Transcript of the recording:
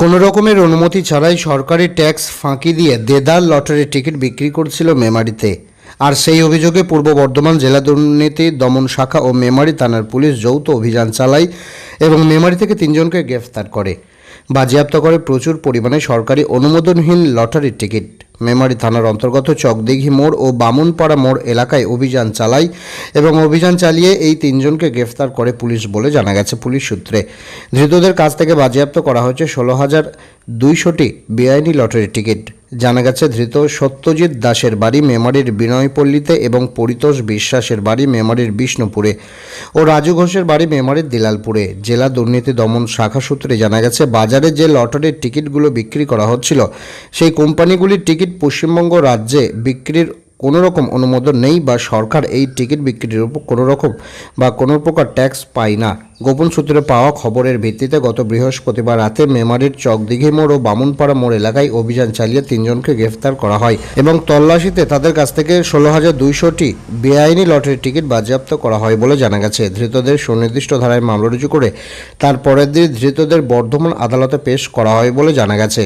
কোনো রকমের অনুমতি ছাড়াই সরকারি ট্যাক্স ফাঁকি দিয়ে দেদার লটারির টিকিট বিক্রি করছিল মেমারিতে। আর সেই অভিযোগে পূর্ব বর্ধমান জেলা দুর্নীতি দমন শাখা ও মেমারি থানার পুলিশ যৌথ অভিযান চালায় এবং মেমারি থেকে তিনজনকে গ্রেফতার করে। বাজেয়াপ্ত করে প্রচুর পরিমাণে সরকারি অনুমোদনহীন লটারির টিকিট। মেমারি থানার অন্তর্গত চকদিঘি মোড় ও বামুনপাড়া মোড় এলাকায় অভিযান চালায় এবং অভিযান চালিয়ে এই তিনজনকে গ্রেফতার করে পুলিশ বলে জানা গেছে পুলিশ সূত্রে। ধৃতদের কাছ থেকে বাজেয়াপ্ত করা হয়েছে ষোলো হাজার দুইশোটি বেআইনি লটারির টিকিট। জানা গেছে, ধৃত সত্যজিৎ দাসের বাড়ি মেমারির বিনয়পল্লীতে এবং পরিতোষ বিশ্বাসের বাড়ি মেমারির বিষ্ণুপুরে ও রাজু ঘোষের বাড়ি মেমারির দিলালপুরে। জেলা দুর্নীতি দমন শাখা সূত্রে জানা গেছে, বাজারে যে লটারির টিকিটগুলো বিক্রি করা হচ্ছিল, সেই কোম্পানিগুলির টিকিট পশ্চিমবঙ্গ রাজ্যে বিক্রির কোনো রকম অনুমোদন নেই বা সরকার এই টিকিট বিক্রির উপর কোনো রকম বা কোনো প্রকার ট্যাক্স পায় না। গোপন সূত্রে পাওয়া খবরের ভিত্তিতে গত বৃহস্পতিবার রাতে মেমারির চকদিঘি মোড় ও বামুনপাড়া মোড় এলাকায় অভিযান চালিয়ে তিনজনকে গ্রেফতার করা হয় এবং তল্লাশিতে তাদের কাছ থেকে ষোলো হাজার দুইশোটি বেআইনি লটারির টিকিট বাজেয়াপ্ত করা হয় বলে জানা গেছে। ধৃতদের সুনির্দিষ্ট ধারায় মামলা রুজু করে তার পরের দিন ধৃতদের বর্ধমান আদালতে পেশ করা হয় বলে জানা গেছে।